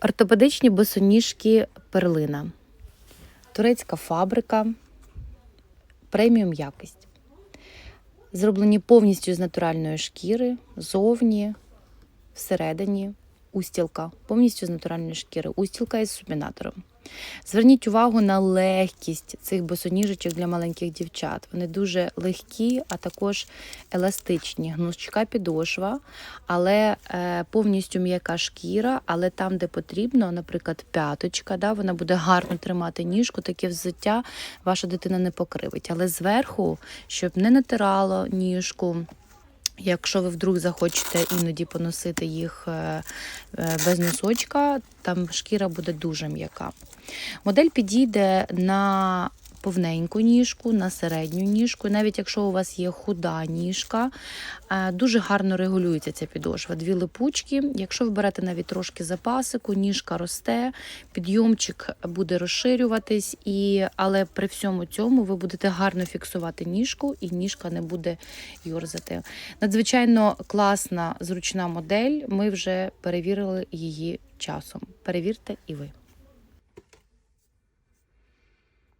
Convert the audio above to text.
Ортопедичні босоніжки перлина. Турецька фабрика. Преміум якість. Зроблені повністю з натуральної шкіри, зовні, всередині, устілка, повністю з натуральної шкіри, устілка із супінатором. Зверніть увагу на легкість цих босоніжечок для маленьких дівчат. Вони дуже легкі, а також еластичні. Гнучка підошва, але е, повністю м'яка шкіра, але там, де потрібно, наприклад, п'яточка, да, вона буде гарно тримати ніжку, таке взуття ваша дитина не покривить. Але зверху, щоб не натирало ніжку. Якщо ви вдруг захочете іноді поносити їх е, е, без носочка, там шкіра буде дуже м'яка. Модель підійде на повненьку ніжку, на середню ніжку. Навіть якщо у вас є худа ніжка, е, дуже гарно регулюється ця підошва. Дві липучки. Якщо ви берете навіть трошки запасику, ніжка росте, підйомчик буде розширюватись, і, але при всьому цьому ви будете гарно фіксувати ніжку, і ніжка не буде юрзати. Надзвичайно класна, зручна модель. Ми вже перевірили її часом. Перевірте і ви.